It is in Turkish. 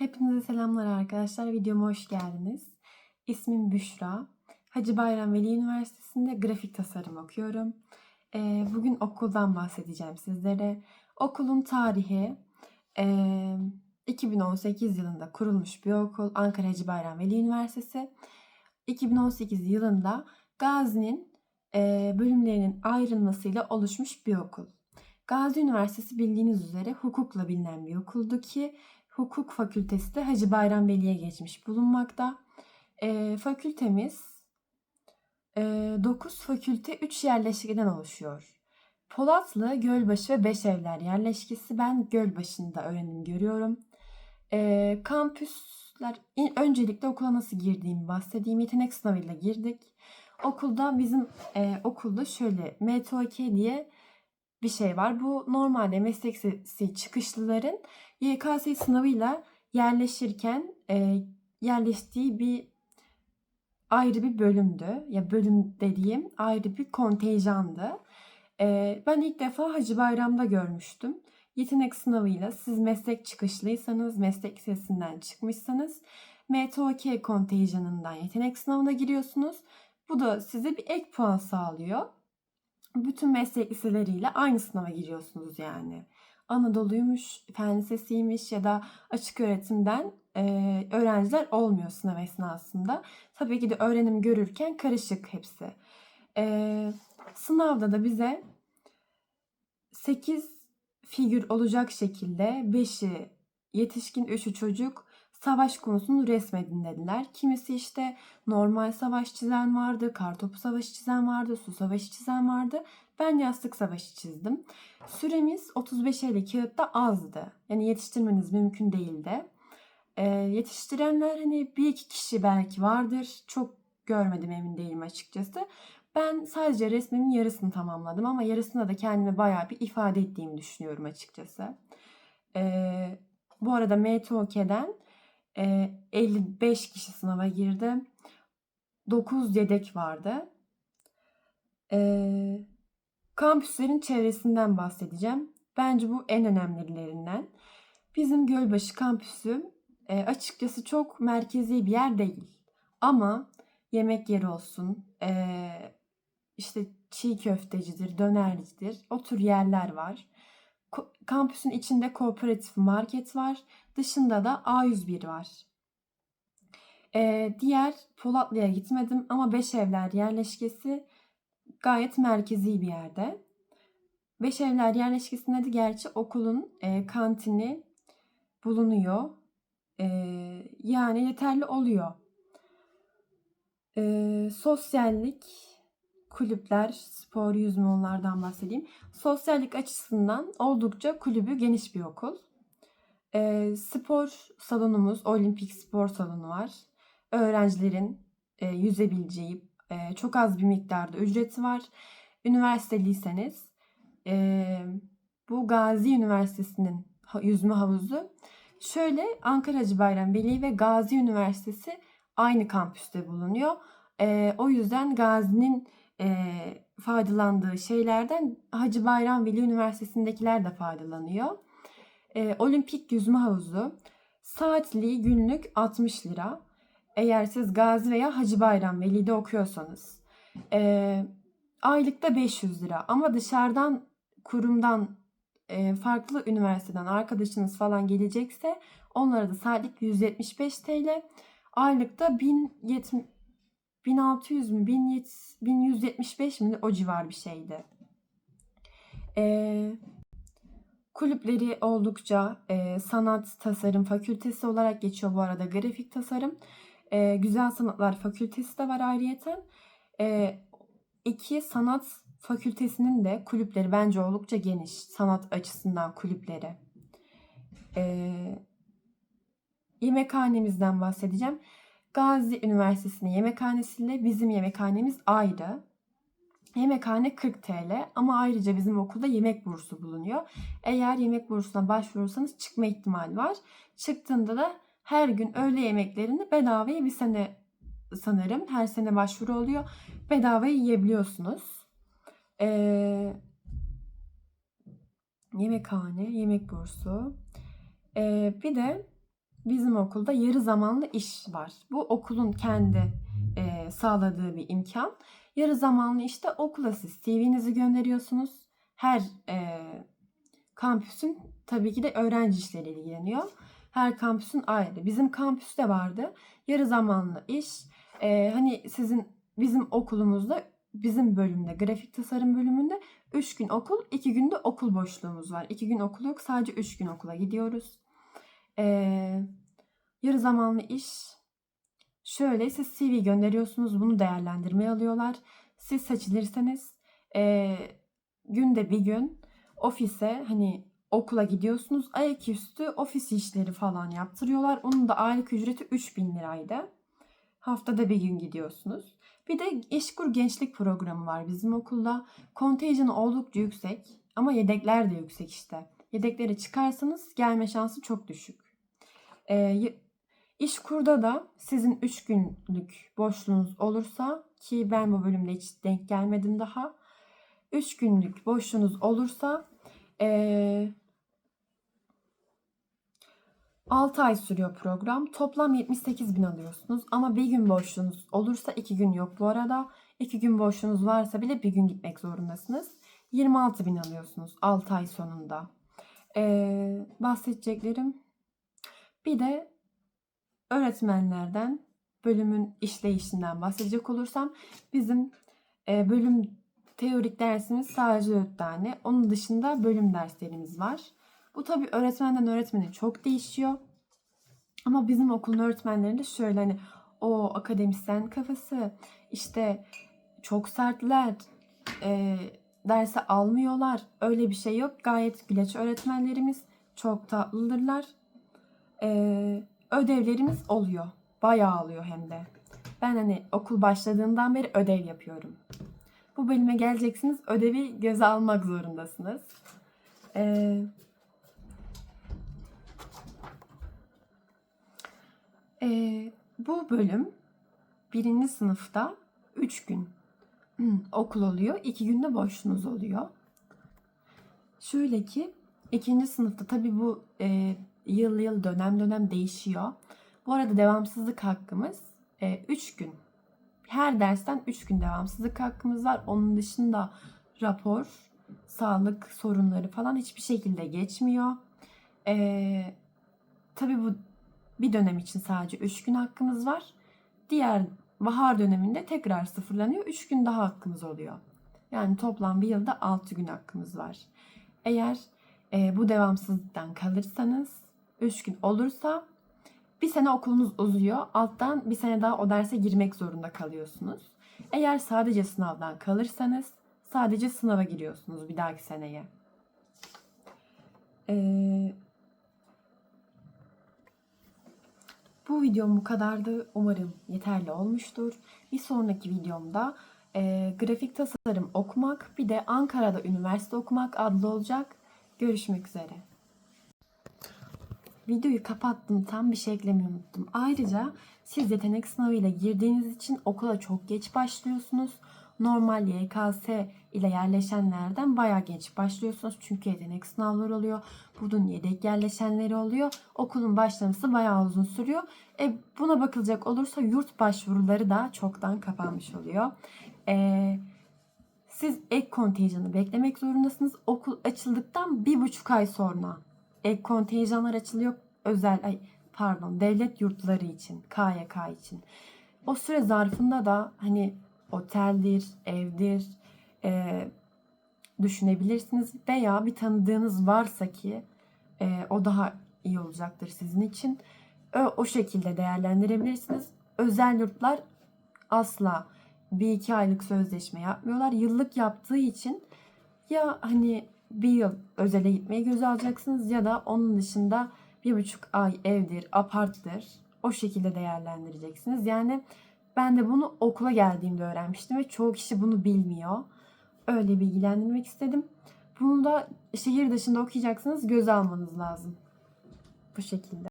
Hepinize selamlar arkadaşlar. Videoma hoş geldiniz. İsmim Büşra. Hacı Bayram Veli Üniversitesi'nde grafik tasarım okuyorum. Ee, bugün okuldan bahsedeceğim sizlere. Okulun tarihi ee, 2018 yılında kurulmuş bir okul. Ankara Hacı Bayram Veli Üniversitesi. 2018 yılında Gazi'nin ee, bölümlerinin ayrılmasıyla oluşmuş bir okul. Gazi Üniversitesi bildiğiniz üzere hukukla bilinen bir okuldu ki hukuk fakültesi de Hacı Bayram Veli'ye geçmiş bulunmakta. E, fakültemiz e, 9 fakülte 3 yerleşkeden oluşuyor. Polatlı, Gölbaşı ve Beşevler yerleşkesi. Ben Gölbaşı'nda öğrenim görüyorum. E, kampüsler, öncelikle okula nasıl girdiğimi bahsedeyim. Yetenek sınavıyla girdik. Okulda bizim e, okulda şöyle MTOK diye bir şey var. Bu normalde meslek lisesi çıkışlıların YKS sınavıyla yerleşirken e, yerleştiği bir ayrı bir bölümdü. Ya bölüm dediğim ayrı bir kontenjandı. E, ben ilk defa Hacı Bayram'da görmüştüm. Yetenek sınavıyla siz meslek çıkışlıysanız, meslek lisesinden çıkmışsanız MTOK kontenjanından yetenek sınavına giriyorsunuz. Bu da size bir ek puan sağlıyor bütün meslek liseleriyle aynı sınava giriyorsunuz yani. Anadolu'ymuş, fen lisesiymiş ya da açık öğretimden e, öğrenciler olmuyor sınav esnasında. Tabii ki de öğrenim görürken karışık hepsi. E, sınavda da bize 8 figür olacak şekilde 5'i yetişkin 3'ü çocuk savaş konusunu resmedin dediler. Kimisi işte normal savaş çizen vardı, kartopu savaşı çizen vardı, su savaşı çizen vardı. Ben yastık savaşı çizdim. Süremiz 35 50 kağıtta azdı. Yani yetiştirmeniz mümkün değildi. Ee, yetiştirenler hani bir iki kişi belki vardır. Çok görmedim emin değilim açıkçası. Ben sadece resmimin yarısını tamamladım ama yarısında da kendimi bayağı bir ifade ettiğimi düşünüyorum açıkçası. Ee, bu arada MTOK'den 55 kişi sınava girdi. 9 yedek vardı. kampüslerin çevresinden bahsedeceğim. Bence bu en önemlilerinden. Bizim Gölbaşı kampüsü açıkçası çok merkezi bir yer değil. Ama yemek yeri olsun, işte çiğ köftecidir, dönercidir. O tür yerler var. Kampüsün içinde kooperatif market var. Dışında da A101 var. Ee, diğer Polatlı'ya gitmedim ama Beşevler yerleşkesi gayet merkezi bir yerde. Beşevler yerleşkesinde de gerçi okulun e, kantini bulunuyor. E, yani yeterli oluyor. E, sosyallik, kulüpler, spor, yüzme onlardan bahsedeyim. Sosyallik açısından oldukça kulübü geniş bir okul. E, spor salonumuz, olimpik spor salonu var. Öğrencilerin e, yüzebileceği e, çok az bir miktarda ücreti var. Üniversiteliyseniz e, bu Gazi Üniversitesi'nin yüzme havuzu. Şöyle Ankara Hacı Bayram Veli ve Gazi Üniversitesi aynı kampüste bulunuyor. E, o yüzden Gazi'nin e, faydalandığı şeylerden Hacı Bayram Veli Üniversitesi'ndekiler de faydalanıyor. E, olimpik yüzme havuzu saatliği günlük 60 lira. Eğer siz Gazi veya Hacı Bayram Veli'de okuyorsanız. E, aylıkta 500 lira ama dışarıdan kurumdan e, farklı üniversiteden arkadaşınız falan gelecekse onlara da saatlik 175 TL. Aylıkta 1070 1600 mü 1175 mi o civar bir şeydi. Ee, kulüpleri oldukça e, sanat tasarım fakültesi olarak geçiyor bu arada grafik tasarım. E, güzel sanatlar fakültesi de var ayrıyeten. E, iki sanat fakültesinin de kulüpleri bence oldukça geniş sanat açısından kulüpleri. E, yemekhanemizden bahsedeceğim. Gazi Üniversitesi'nin yemekhanesiyle bizim yemekhanemiz ayrı. Yemekhane 40 TL ama ayrıca bizim okulda yemek bursu bulunuyor. Eğer yemek bursuna başvurursanız çıkma ihtimali var. Çıktığında da her gün öğle yemeklerini bedavaya bir sene sanırım her sene başvuru oluyor. Bedavaya yiyebiliyorsunuz. Ee, yemekhane, yemek bursu. Ee, bir de bizim okulda yarı zamanlı iş var. Bu okulun kendi e, sağladığı bir imkan. Yarı zamanlı işte okula siz CV'nizi gönderiyorsunuz. Her e, kampüsün tabii ki de öğrenci işleri ilgileniyor. Her kampüsün ayrı. Bizim kampüste vardı. Yarı zamanlı iş. E, hani sizin bizim okulumuzda bizim bölümde grafik tasarım bölümünde 3 gün okul 2 günde okul boşluğumuz var. 2 gün okul yok sadece 3 gün okula gidiyoruz. Ee, yarı zamanlı iş şöyle siz CV gönderiyorsunuz bunu değerlendirmeye alıyorlar. Siz seçilirseniz e, günde bir gün ofise hani okula gidiyorsunuz. Ayaküstü ofis işleri falan yaptırıyorlar. Onun da aylık ücreti 3000 liraydı. Haftada bir gün gidiyorsunuz. Bir de İşkur Gençlik Programı var bizim okulda. Kontenjanı oldukça yüksek ama yedekler de yüksek işte. Yedekleri çıkarsanız gelme şansı çok düşük. Ee, İşkur'da da sizin 3 günlük boşluğunuz olursa ki ben bu bölümde hiç denk gelmedim daha. 3 günlük boşluğunuz olursa ee, 6 ay sürüyor program. Toplam 78 bin alıyorsunuz. Ama bir gün boşluğunuz olursa 2 gün yok bu arada. 2 gün boşluğunuz varsa bile bir gün gitmek zorundasınız. 26 bin alıyorsunuz 6 ay sonunda. Ee, bahsedeceklerim. Bir de öğretmenlerden bölümün işleyişinden bahsedecek olursam bizim e, bölüm teorik dersimiz sadece 4 tane. Onun dışında bölüm derslerimiz var. Bu tabii öğretmenden öğretmene çok değişiyor. Ama bizim okulun öğretmenlerinde şöyle hani o akademisyen kafası işte çok sertler e, derse almıyorlar. Öyle bir şey yok. Gayet güleç öğretmenlerimiz çok tatlıdırlar e, ödevlerimiz oluyor. Bayağı oluyor hem de. Ben hani okul başladığından beri ödev yapıyorum. Bu bölüme geleceksiniz ödevi göze almak zorundasınız. Ee, bu bölüm birinci sınıfta 3 gün okul oluyor. 2 günde boşluğunuz oluyor. Şöyle ki ikinci sınıfta tabii bu e, yıl yıl dönem dönem değişiyor. Bu arada devamsızlık hakkımız 3 e, gün. Her dersten 3 gün devamsızlık hakkımız var. Onun dışında rapor, sağlık sorunları falan hiçbir şekilde geçmiyor. E, tabii bu bir dönem için sadece 3 gün hakkımız var. Diğer bahar döneminde tekrar sıfırlanıyor. 3 gün daha hakkımız oluyor. Yani toplam bir yılda 6 gün hakkımız var. Eğer e, bu devamsızlıktan kalırsanız 3 gün olursa bir sene okulunuz uzuyor. Alttan bir sene daha o derse girmek zorunda kalıyorsunuz. Eğer sadece sınavdan kalırsanız sadece sınava giriyorsunuz bir dahaki seneye. Ee, Bu videom bu kadardı. Umarım yeterli olmuştur. Bir sonraki videomda e, grafik tasarım okumak bir de Ankara'da üniversite okumak adlı olacak. Görüşmek üzere. Videoyu kapattım. Tam bir şey eklemeyi unuttum. Ayrıca siz yetenek sınavıyla girdiğiniz için okula çok geç başlıyorsunuz normal YKS ile yerleşenlerden bayağı geç başlıyorsunuz. Çünkü yetenek sınavları oluyor. Bunun yedek yerleşenleri oluyor. Okulun başlaması bayağı uzun sürüyor. E, buna bakılacak olursa yurt başvuruları da çoktan kapanmış oluyor. E, siz ek kontenjanı beklemek zorundasınız. Okul açıldıktan bir buçuk ay sonra ek kontenjanlar açılıyor. Özel, ay, pardon devlet yurtları için, KYK için. O süre zarfında da hani oteldir, evdir e, düşünebilirsiniz. Veya bir tanıdığınız varsa ki e, o daha iyi olacaktır sizin için. O, o şekilde değerlendirebilirsiniz. Özel yurtlar asla bir iki aylık sözleşme yapmıyorlar. Yıllık yaptığı için ya hani bir yıl özele gitmeyi göze alacaksınız ya da onun dışında bir buçuk ay evdir, aparttır. O şekilde değerlendireceksiniz. Yani ben de bunu okula geldiğimde öğrenmiştim ve çoğu kişi bunu bilmiyor. Öyle bilgilendirmek istedim. Bunu da şehir dışında okuyacaksınız göz almanız lazım. Bu şekilde.